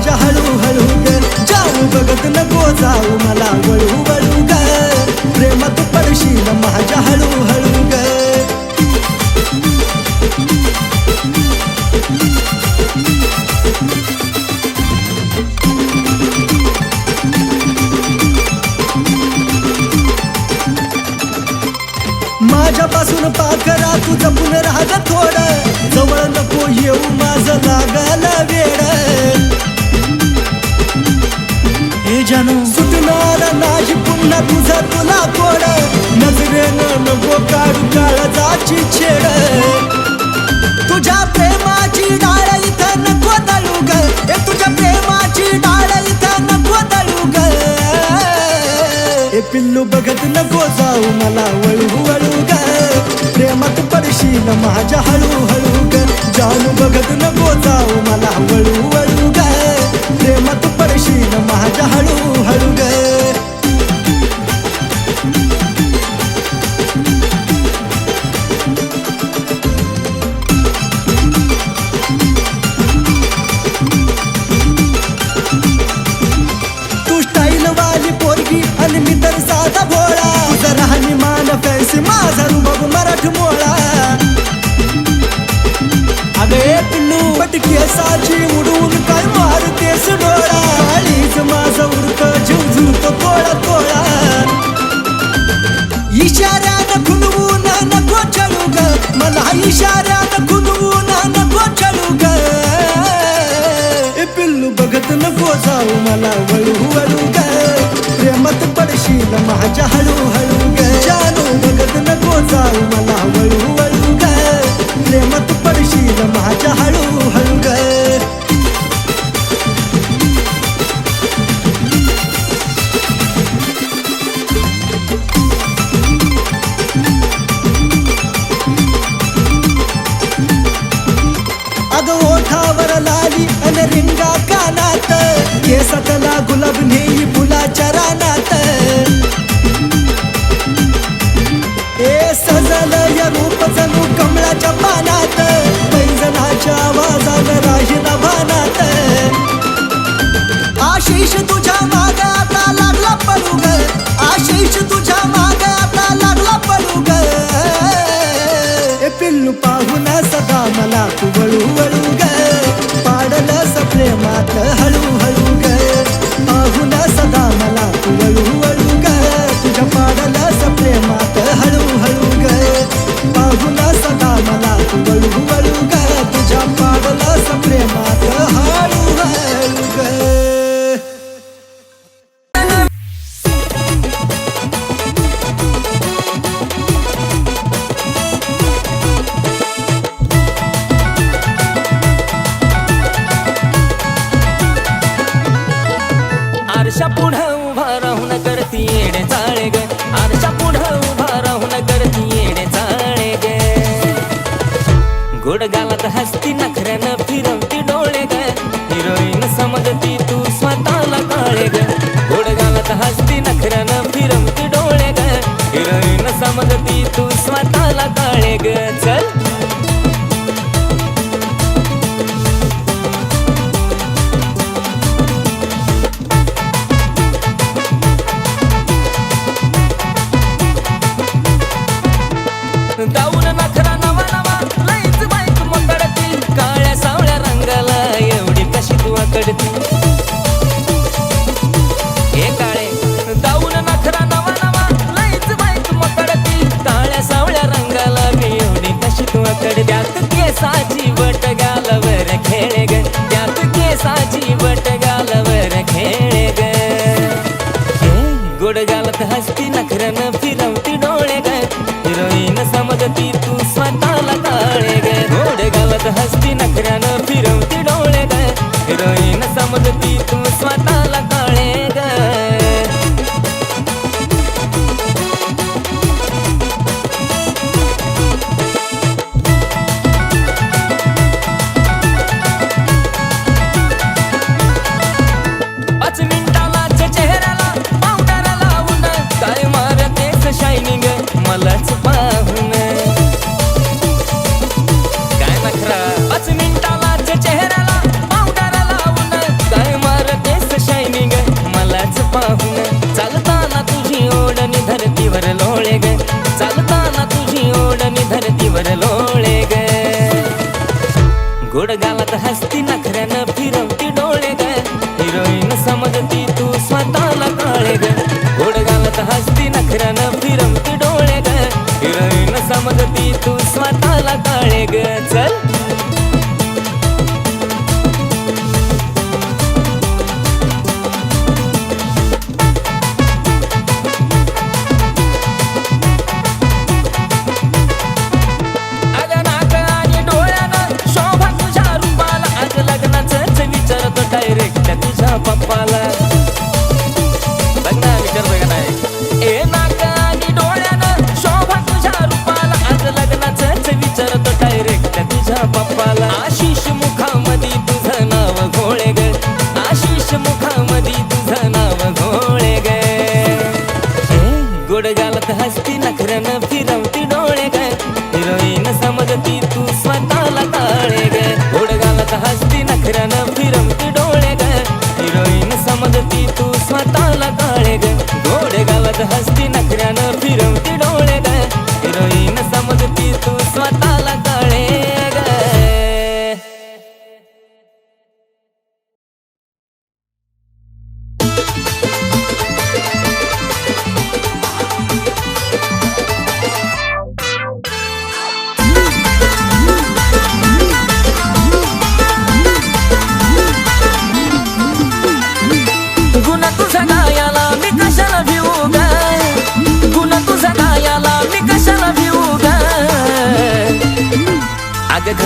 माझ्या हळू हळू जाऊ बघत नको जाऊ मला वळू वळू कर प्रेमात पडशील माझ्या हळू हळू माझ्यापासून पाखरा तू जपून राहत थोडं. जवळ नको येऊ माझं लागलं वेड. जणू. सुटणार नाही पुन्हा तुझा तुला कोड. नजरेनं नको काढू काळजाची छेड. तुझ्या प्रेमाची डाळ इथं नको दळू ग ए तुझ्या प्रेमाची डाळ इथं नको दळू ग ए पिल्लू बघत नको जाऊ मला वळू वळू ग प्रेमात पडशील माझ्या हळू हळू ग जानू बघत नको जाऊ मला वळू वळू ग प्रेमात परशील माझ्या हळूहळू हळू ग. पिल्लू नको जाऊ मला वळू वळू ग. प्रेमात पडशील माझ्या हळूहळू ग. जानू बघत नको जाऊ मला वळू वळू ग. प्रेमात पडशील माझ्या हळूहळू ग. अग ओठावर लाली रिंगा कानात केसातला गुलाब नेई फुलाच्या रानात. ए सजल या रूप जणू कमळाच्या पानात. पैजनाच्या आवाजात राहील भानात आशिष तुझ्या माग आता लागला पडू ग आशिष तुझ्या माग आता लागला पडू ग पिल्लू पाहून सदा मला तू वळू वळू स्वतःला काळे ग चल. गोड गालत हसती नखऱ्यानं फिरवती डोळे ग. हिरोईन समजती तू स्वतःला काळे ग. गोड गालत हसती नखऱ्यानं गालात हसती नखऱ्यानं फिरवती डोळे ग हिरोईन समजती तू स्वतःला काळे ग गोड गालात हसती नखऱ्यानं फिरवती डोळे ग हिरोईन समजती तू स्वतःला काळे ग गोड नखर हसती नखऱ्यानं फिरवती डोळे ग. हिरोईन समजती तू स्वतःला काळे ग. गोड गालत हसती न फिरवती डोळे ग. हिरोईन समजती तू स्वतःला काळे ग. गोड गालत हसती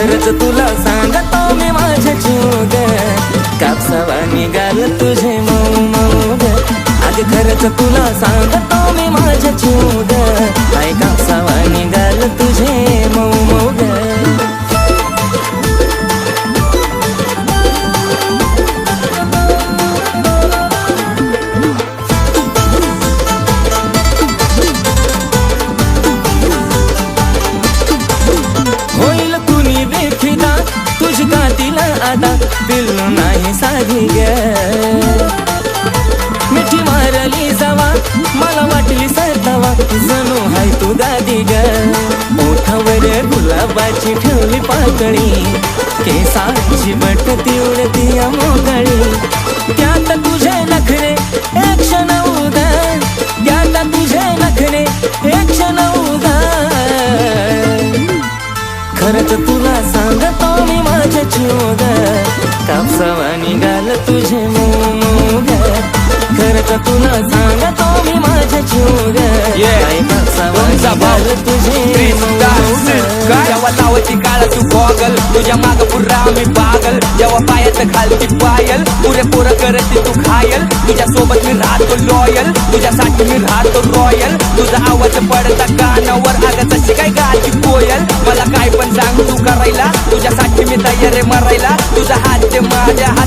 खरंच तुला सांगतो मी माझ्या जीव कापसावा निघाल तुझे मऊ मऊ. ग अग खरंच तुला सांगतो नाही साधी ग. मिठी मारली जावा मला वाटली सरतावा जणू हाय तू दादी ग. ओठावर गुलाबाची ठेवली पाकळी केसाची बट उडती मोकळी त्यात तुझे नखरे एक क्षण उदा त्यात तुझे नखरे एक क्षण उदा खरंच तुला सांगतो मी माझ्या चिवग तुला सांगतो मी माझ्या जेव्हा काळा तू गॉगल. तुझ्या माग पुरा मी पागल. जेव्हा पायात घालती पायल. पुरे पोर करते तू खायल तुझ्या सोबत मी राहतो लॉयल तुझ्यासाठी मी राहतो रॉयल तुझा आवाज पडता कानावर. अगं तशी काय गाची कोयल. मला काय पण सांग तू करायला. तुझ्यासाठी मी तयार आहे मरायला.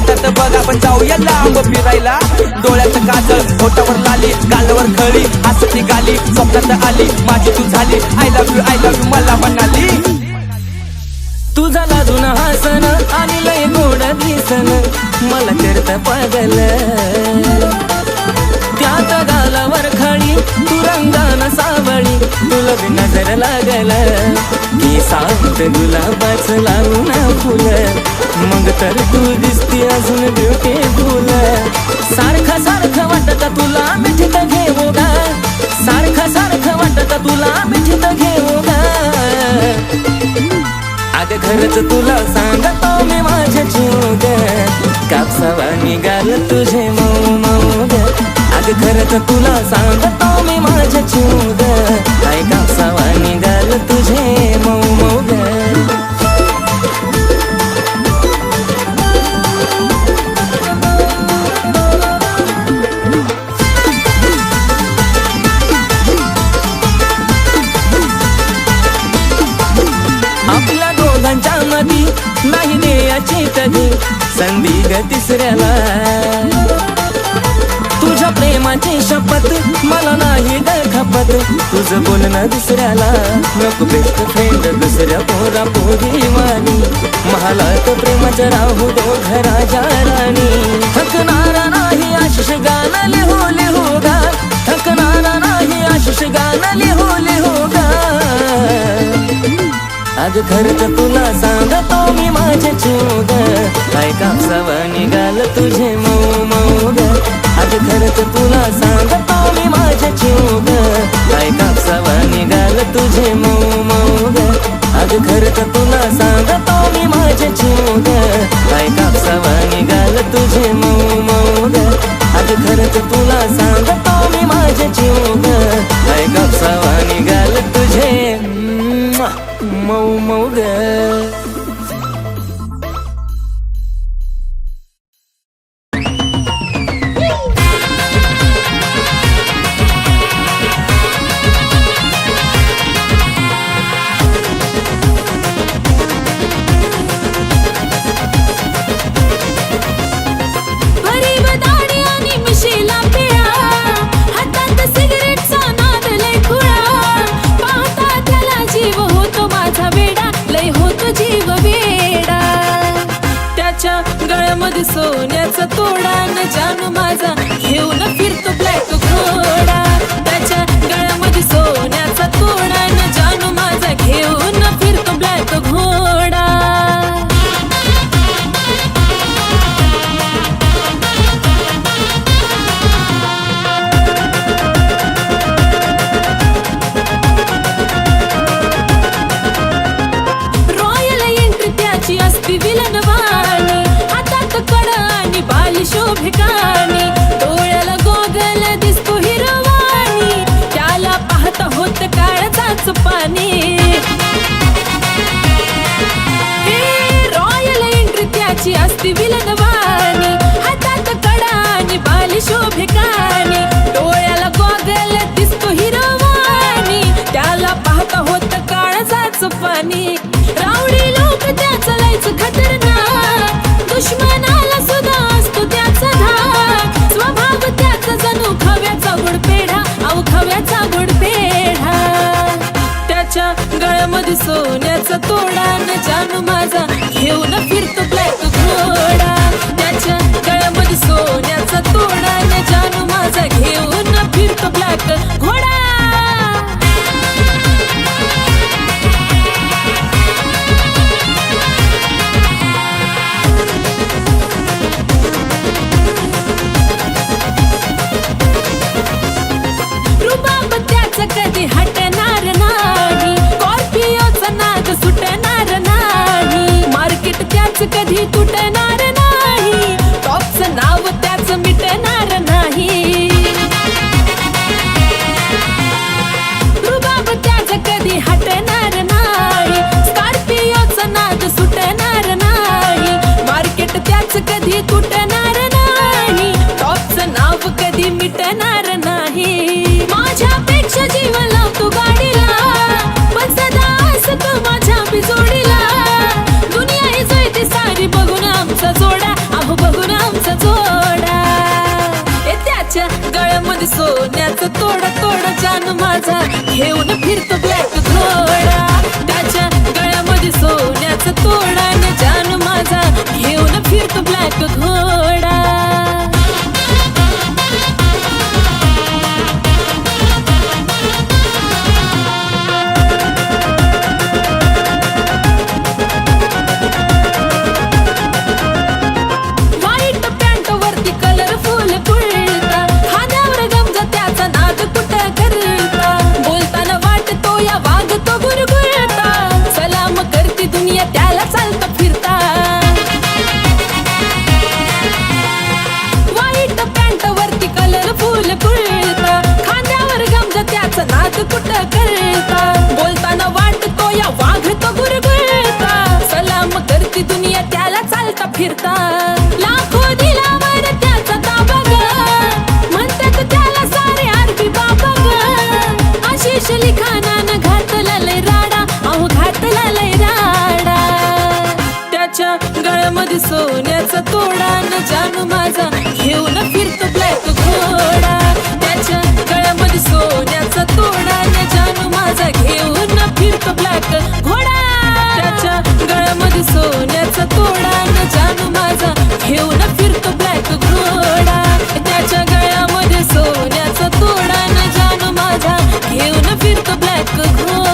म्हणतात बघ आपण जाऊया लांब फिरायला. डोळ्याचं काजळ होटावर लाली गालावर खळी. हसती गाली स्वप्नात आली. माझी तू झाली. I love you I love you मला म्हणाली. तू झाला जुन हसन आणि लय गोड दिसन. मला करत पागल. त्यात गालावर खाली तुरंगान सावळी. तुला बी नजर लागल. मी सांगत गुलाबाच लावून फुल. मग तर तू दिसती अजून ब्युटीफुल सारखं सारखं वाटत तुला मिठीत घेऊ गा सारखं सारखं वाटत तुला मिठीत घेऊ गा अग खरंच तुला सांगतो मी माझ्या जीव ग. कापसावा निघाल तुझे मऊ मऊ ग. अग खरंच तुला सांगतो मी माझ्या चूद. काय कापसावा निघाल तुझे मऊ मऊ. नको बेस्ट फ्रेंड दुसऱ्या पोरा पोरी वाणी. मला तो प्रेमाच्या राहू दो घराच्या राणी थकणारा नाही आशिष गाणं लिहू लिहू गा. थकणारा नाही आशिष गाणं लिहू लिहू गा. आज खर्च तुला सांगतो मी माझे चूग. काय सवानी निघाल तुझे मऊ मऊ ग. आज खरंच तुला सांगतो मी माझ्या चिवग काय कापसावा निघाल तुझे मऊ मऊ ग आज खरंच तुला सांगतो मी माझ्या चिवग काय कापसावा निघाल तुझे मऊ मऊ ग आज खरंच तुला सांग जान माझा सोन्याचा तोडा न जानू माझा. घेऊन फिरतो ब्लॅक घोड सोन्याचं तोड तोड जान माझा. घेऊन फिरतो ब्लॅक गळ्यामध्ये सोन्याचा तोडा न जानू माझा. घेऊन फिरतो ब्लॅक घोडा. त्याच्या गळ्यामध्ये सोन्याचा तोडा न जानू माझा. घेऊन फिरतो ब्लॅक घोडा. त्याच्या गळ्यामध्ये सोन्याचा तोडा न जाणू माझा. घेऊन फिरतो ब्लॅक घोडा. त्याच्या गळ्यामध्ये सोन्याचा तोडा न जानू माझा. घेऊन फिरतो ब्लॅक घोडा.